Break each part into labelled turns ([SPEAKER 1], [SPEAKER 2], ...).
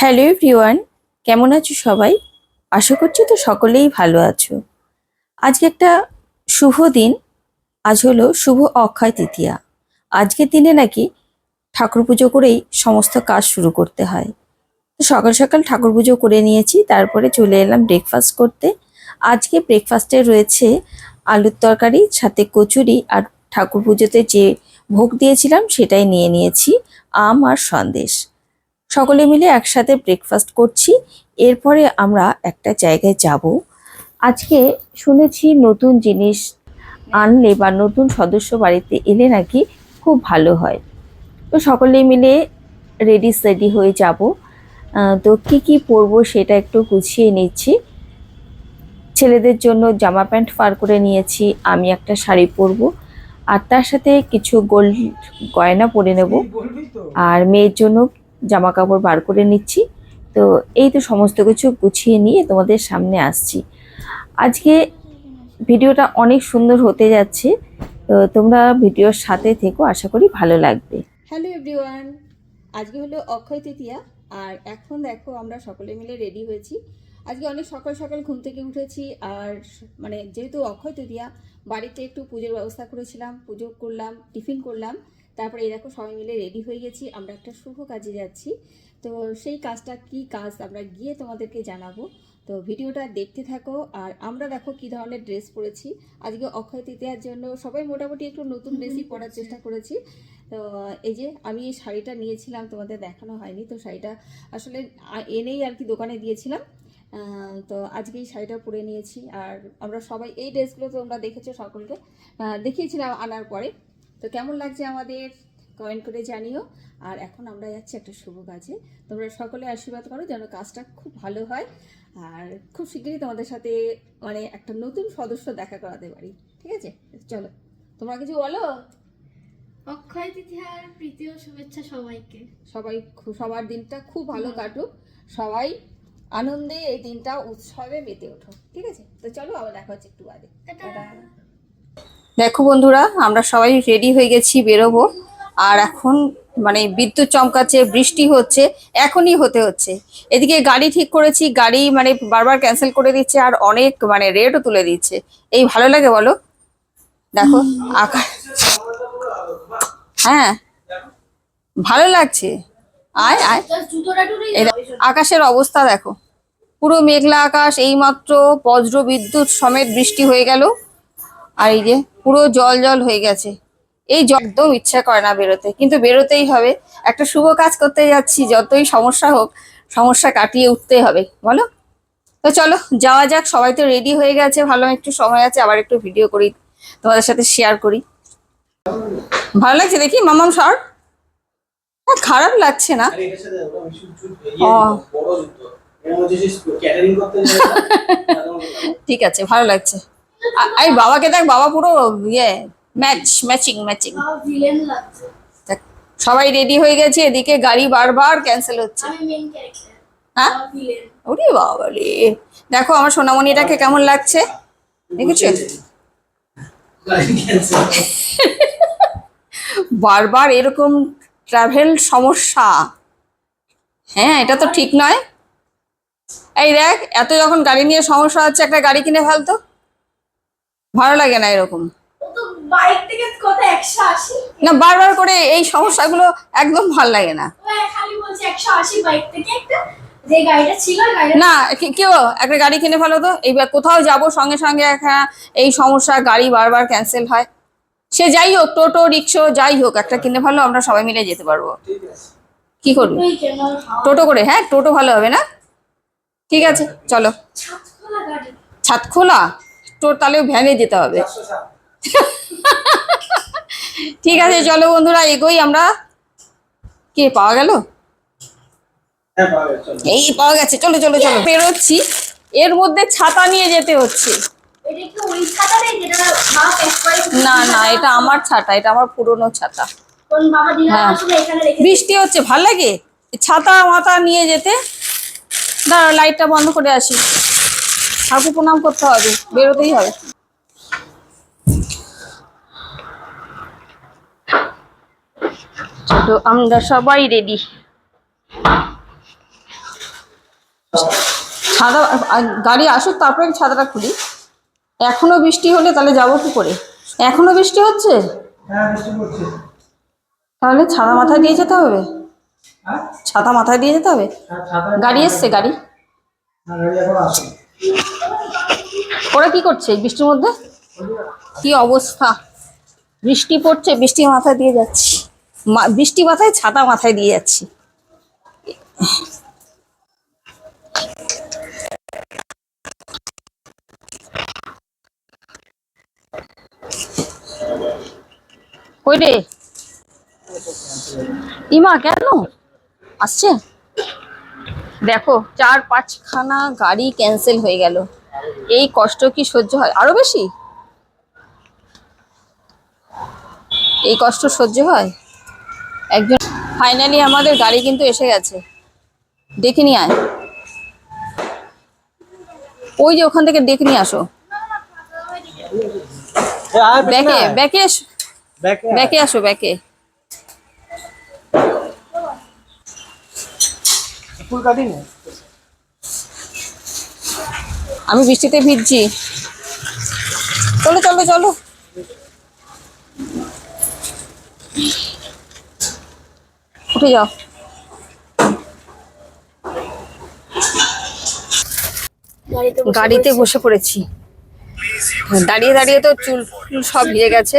[SPEAKER 1] Hello everyone, কেমন আছো সবাই? আশা করছি তো সকলেই ভালো আছো। আজকে একটা শুভ দিন, আজ হলো শুভ অক্ষয় তৃতীয়া। আজকের দিনে নাকি ঠাকুর পুজো করেই সমস্ত কাজ শুরু করতে হয়। তো সকাল সকাল ঠাকুর পুজো করে নিয়েছি, তারপরে চলে এলাম ব্রেকফাস্ট করতে। আজকে ব্রেকফাস্টে রয়েছে আলুর তরকারি, সাথে কচুরি আর ঠাকুর পুজোতে যে ভোগ দিয়েছিলাম সেটাই নিয়ে নিয়েছি, আম আর সন্দেশ। সকলে মিলে একসাথে ব্রেকফাস্ট করছি। এরপরে আমরা একটা জায়গায় যাব। আজকে শুনেছি নতুন জিনিস আনলে বা নতুন সদস্য বাড়িতে এলে নাকি খুব ভালো হয়। তো সকলে মিলে রেডি সেডি হয়ে যাব। তো কি কি পরবো সেটা একটু গুছিয়ে নিচ্ছি। ছেলেদের জন্য জামা প্যান্ট ফার করে নিয়েছি আমি একটা শাড়ি পরবো। আর তার সাথে কিছু গোল্ড গয়না পরে নেব। আর মেয়ের জন্য জামা কাপড় বার করে নিচ্ছি। তো এই তো সমস্ত কিছু গুছিয়ে নিয়ে তোমাদের সামনে আসছি। আজকে ভিডিওটা অনেক সুন্দর হতে যাচ্ছে। তো তোমরা ভিডিওর সাথে থেকো, আশা করি ভালো লাগবে। হ্যালো এভরিওয়ান, আজকে হলো অক্ষয় তৃতীয়া। আর এখন দেখো আমরা সকলে মিলে রেডি হয়েছি। আজকে অনেক সকাল সকাল ঘুম থেকে উঠেছি। আর মানে যেহেতু অক্ষয় তৃতীয়া, বাড়িতে একটু পুজোর ব্যবস্থা করেছিলাম, পুজো করলাম, টিফিন করলাম। তারপরে এই দেখো সবাই মিলে রেডি হয়ে গেছি আমরা একটা শুভ কাজে যাচ্ছি। তো সেই কাজটা কি কাজ আমরা গিয়ে তোমাদেরকে জানাব। তো ভিডিওটা দেখতে থাকো আর আমরা দেখো কি ধরনের ড্রেস পরেছি। আজকে অক্ষয় তৃতীয়ার জন্য সবাই মোটামুটি একটু নতুন ড্রেসই পরার চেষ্টা করেছি। তো এই যে আমি এই শাড়িটা নিয়েছিলাম তোমাদের দেখানো হয়নি। তো শাড়িটা আসলে এনেই আর কি দোকানে দিয়েছিলাম। তো আজকে এই শাড়িটা পরে নিয়েছি। আর আমরা সবাই এই ড্রেসগুলো তোমরা দেখেছ সকলকে। দেখিয়েছিলাম আনার পরে। তো কেমন লাগছে আমাদের কমেন্ট করে জানিও। আর এখন আমরা যাচ্ছি একটা শুভ কাজে। তোমরা সকলে আশীর্বাদ করো যেন কাজটা খুব ভালো হয়। আর খুব শীঘ্রই তোমাদের সাথে মানে একটা নতুন সদস্য দেখা করাতে পারি। ঠিক আছে? চলো। তোমরা কিছু বলো?
[SPEAKER 2] অক্ষয় তৃতীয়ার প্রীতি ও শুভেচ্ছা সবাইকে।
[SPEAKER 1] সবাই সবার দিনটা খুব ভালো কাটুক। সবাই আনন্দে এই দিনটা উৎসবে মেতে ওঠো। ঠিক আছে? তো চলো আবার দেখা হচ্ছে একটু বাদে। দেখো বন্ধুরা, আমরা সবাই রেডি হয়ে গেছি বেরোবো। আর এখন মানে বিদ্যুৎ চমকাচ্ছে, বৃষ্টি হচ্ছে, এখনই হতে হচ্ছে। এদিকে গাড়ি ঠিক করেছি, গাড়ি মানে বারবার ক্যান্সেল করে দিচ্ছে আর অনেক মানে রেটও তুলে দিচ্ছে। এই ভালো লাগে বলো? দেখো, আকাশ হ্যাঁ ভালো লাগছে। আয় আয়। আকাশের অবস্থা দেখো। পুরো মেঘলা আকাশ, এইমাত্র বজ্র বিদ্যুৎ সমেত বৃষ্টি হয়ে গেল। আর এই যে পুরো জল জল হয়ে গেছে। এই একদম ইচ্ছা করে না বেরোতে কিন্তু বেরোতেই হবে। একটা শুভ কাজ করতে যাচ্ছি যতই সমস্যা হোক সমস্যা কাটিয়ে উঠতে হবে বলো? তো চলো যাওয়া যাক সবাই তো রেডি হয়ে গেছে ভালো একটু সময় আছে আবার একটু ভিডিও করি তোমাদের সাথে শেয়ার করি। ভালো লাগছে দেখি মামাম শর্ট খারাপ লাগছে না।
[SPEAKER 3] ইয়ে বড় জুতো এর মধ্যে যে ক্যাটারিং করতে যায় না, তার মতো লাগে।
[SPEAKER 1] ঠিক আছে ভালো লাগছে। এই বাবাকে দেখ বাবা পুরো ইয়ে ম্যাচ ম্যাচিং ম্যাচিং সবাই রেডি হয়ে গেছে এদিকে গাড়ি বারবার ক্যান্সেল হচ্ছে। হ্যাঁ? ওরে বাবা রে দেখো আমার সোনামণিটাকে কেমন লাগছে? দেখেছ। বারবার এরকম ট্রাভেল সমস্যা। হ্যাঁ এটা তো ঠিক নয়। এই দেখ এত যখন গাড়ি নিয়ে সমস্যা হচ্ছে একটা গাড়ি কিনে ফেলতো। ভালো লাগে না এরকম। না বারবার করে এই সমস্যাগুলো একদম ভালো লাগে না।
[SPEAKER 2] ও খালি বলছে একশো আশি বাইক থেকে একটা যে গাড়িটা ছিল ওই গাড়িটা
[SPEAKER 1] না কেউ একটা গাড়ি কিনে ফেলো তো? এইবার কোথাও যাব সঙ্গে সঙ্গে একটা এই সমস্যা গাড়ি বারবার ক্যান্সেল হয়। সে যাই হোক টোটো রিক্সো যাই হোক একটা কিনে ফেলো আমরা সবাই মিলে যেতে পারব।
[SPEAKER 3] ঠিক আছে।
[SPEAKER 1] কি করবি? টোটো করে হ্যাঁ টোটো ভালো হবে না? ঠিক আছে চলো।
[SPEAKER 2] ছাদ খোলা
[SPEAKER 1] খোলা ভ্যানে যেতে হবে। ঠিক আছে চলো বন্ধুরা এগোই আমরা। কে পাওয়া গেল?
[SPEAKER 3] হ্যাঁ।
[SPEAKER 1] এই পাওয়া গেছে চলো চলো চলো বেরোচ্ছি। এর মধ্যে ছাতা নিয়ে যেতে হচ্ছে।
[SPEAKER 2] এটা কি ওই ছাতা নেই যেটা মা প্যাক করে
[SPEAKER 1] না না এটা আমার ছাতা এটা আমার পুরনো ছাতা।
[SPEAKER 2] কোন বাবা দিলে
[SPEAKER 1] হ্যাঁ। বৃষ্টি হচ্ছে ভালো লাগে? ছাতা মাথা নিয়ে যেতে। দাঁড়া লাইটটা বন্ধ করে আসি। ঠাকুর প্রণাম করতে হবে বেরোতেই হবে। চলো আমরা সবাই রেডি ছাদা গাড়ি আসুক তারপরে ছাতাটা খুলি। এখনও বৃষ্টি হলে তাহলে যাব কি করে? এখনও বৃষ্টি হচ্ছে?
[SPEAKER 3] হ্যাঁ
[SPEAKER 1] তাহলে ছাতা মাথায় দিয়ে যেতে হবে?
[SPEAKER 3] হ্যাঁ?
[SPEAKER 1] ছাতা মাথায় দিয়ে যেতে হবে? গাড়ি এসছে গাড়ি। ওরা কি করছে বৃষ্টির মধ্যে? কি অবস্থা? বৃষ্টি পড়ছে, বৃষ্টি মাথায় দিয়ে যাচ্ছি। বৃষ্টি মাথায়, ছাতা মাথায় দিয়ে যাচ্ছি। রে? ইমা, কেন? আসছে? দেখো চার পাঁচখানা গাড়ি ক্যান্সেল হয়ে গেল। এই কষ্ট কি সহ্য হয়? আরও বেশি? এই কষ্ট সহ্য হয়? একজন ফাইনালি আমাদের গাড়ি কিন্তু এসে গেছে। ডেকে নিয়ে আয়। ওই যে ওখান থেকে ডেকে নিয়ে আসো। ব্যাকে ব্যাকে
[SPEAKER 3] ব্যাকে
[SPEAKER 1] আসো ব্যাকে।
[SPEAKER 3] ফুল কাটি না
[SPEAKER 1] আমি বৃষ্টিতে ভিজছি। চলো চলো চলো। উঠে যাও।
[SPEAKER 2] গাড়িতে বসে পড়েছি।
[SPEAKER 1] দাঁড়িয়ে দাঁড়িয়ে তো চুল সব ভিজে গেছে।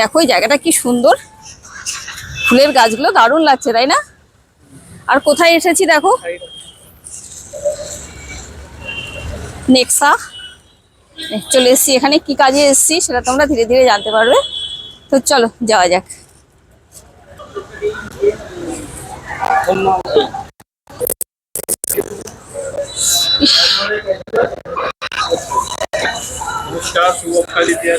[SPEAKER 1] দেখো এই জায়গাটা কি সুন্দর। ফুলের গাছগুলো দারুণ লাগছে তাই না? আর কোথায় এসেছি দেখো? নেক্সা। চলে এসেছি। এখানে কি কাজে এসেছি সেটা তোমরা ধীরে ধীরে জানতে পারবে। তো চলো যাওয়া যাক।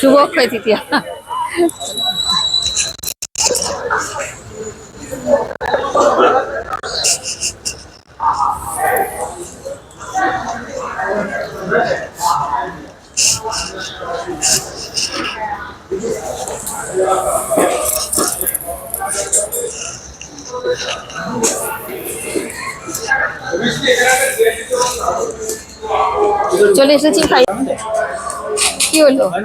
[SPEAKER 1] শুভ অক্ষয় তৃতীয়া। চলে এসেছি ফাই কি হলো
[SPEAKER 3] হয়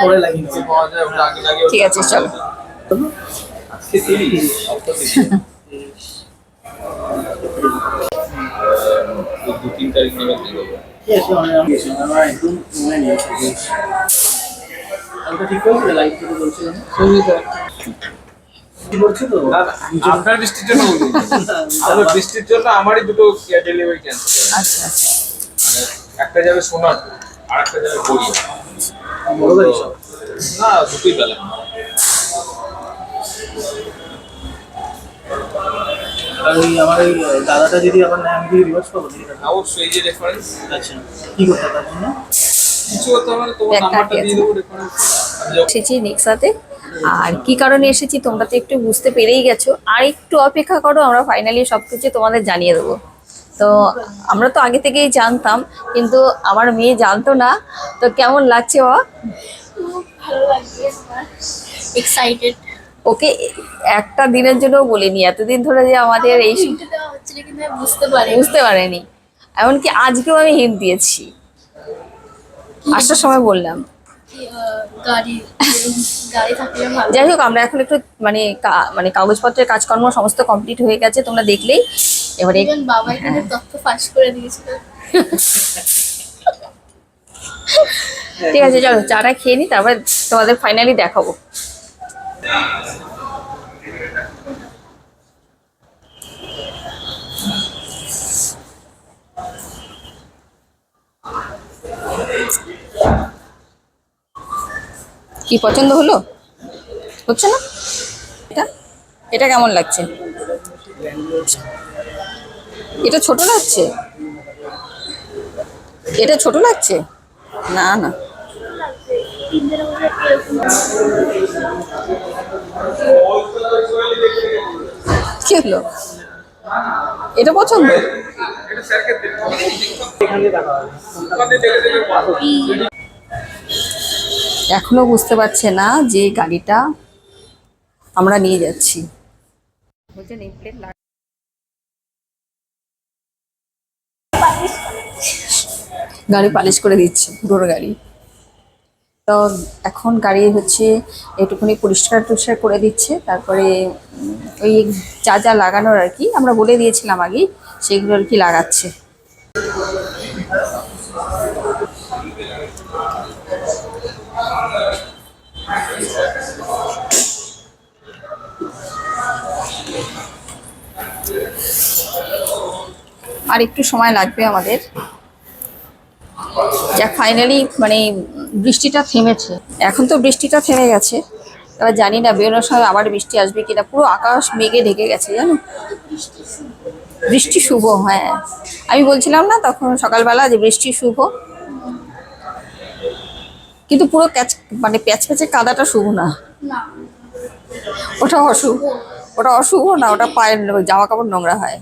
[SPEAKER 3] করে লাগিয়ে
[SPEAKER 1] ঠিক আছে চলো
[SPEAKER 3] আজকে
[SPEAKER 4] দু তিন তারিখ নাগাদ
[SPEAKER 3] ঠিক করেছিল লাইট থেকে বলছিল না? কি বলছো তো
[SPEAKER 4] আপনার বৃষ্টির জন্য আমার বৃষ্টির জন্য আমারই দুটো ডেলিভারি ক্যান্সেল
[SPEAKER 1] আচ্ছা আচ্ছা।
[SPEAKER 4] একটা যাবে সোনারপুর আর একটা যাবে গড়িয়া। না দুটোই বেলা
[SPEAKER 3] আর ওই আমার ওই দাদাটা যদি আবার নেয় আমি কি রিভার্স পাবো?
[SPEAKER 4] অবশ্যই যে রেফারেন্স
[SPEAKER 3] আচ্ছা কি করতে তার জন্য?
[SPEAKER 4] কিছু হতে হবে তোমার নাম্বারটা দিয়ে দেবো রেফারেন্স আমি যখন
[SPEAKER 1] নেক্সাতে আর কি কারণে এসেছি তোমরা তো একটু বুঝতে পেরেই গেছো। আর একটু অপেক্ষা করো আমরা ফাইনালি সবকিছু তোমাদের জানিয়ে দেবো। তো আমরা তো আগে থেকেই জানতাম কিন্তু আমার মেয়ে জানতো না। তো কেমন লাগছে ও
[SPEAKER 2] ভালো লাগছে এক্সাইটেড
[SPEAKER 1] ওকে একটা দিনের জন্য বলিনি এতদিন ধরে যে আমাদের এই
[SPEAKER 2] বুঝতে পারি
[SPEAKER 1] বুঝতে পারেনি। এমনকি আজকেও আমি হিন্ট দিয়েছি। আসার সময় বললাম। যাই হোক আমরা এখন একটু মানে মানে কাগজপত্রের কাজকর্ম সমস্ত কমপ্লিট হয়ে গেছে তোমরা দেখলেই। এবারে
[SPEAKER 2] বাবা এখানে তথ্য ফাঁস করে দিয়েছিল।
[SPEAKER 1] ঠিক আছে চলো চাটা খেয়ে নি তারপর তোমাদের ফাইনালি দেখাবো। কি পছন্দ হলো? হচ্ছে না? এটা? এটা কেমন লাগছে? এটা ছোট লাগছে? এটা ছোট লাগছে? না না। কি হলো? এটা পছন্দ? এখনও বুঝতে পারছে না যে গাড়িটা আমরা নিয়ে যাচ্ছি। গাড়ি পালিশ করে দিচ্ছে, পুরোনো গাড়ি। তো এখন গাড়ি হচ্ছে একটুখানি পরিষ্কার টরিষ্কার করে দিচ্ছে, তারপরে ওই যা যা লাগানোর আর কি, আমরা বলে দিয়েছিলাম আগেই, সেগুলো আর কি লাগাচ্ছে। আর একটু সময় লাগবে আমাদের। যা ফাইনালি মানে বৃষ্টিটা থেমেছে। এখন তো বৃষ্টিটা থেমে গেছে। এবার জানি না বেরোনোর সময় আবার বৃষ্টি আসবে কিনা। পুরো আকাশ মেঘে ঢেকে গেছে জানো? বৃষ্টি শুভ হ্যাঁ। আমি বলছিলাম না তখন সকালবেলা যে বৃষ্টি শুভ। কিন্তু পুরো ক্যাচ মানে প্যাচ প্যাচে কাদাটা শুভ
[SPEAKER 2] না।
[SPEAKER 1] ওটা অশুভ। ওটা অশুভ না ওটা পায়ের জামা কাপড় নোংরা হয়।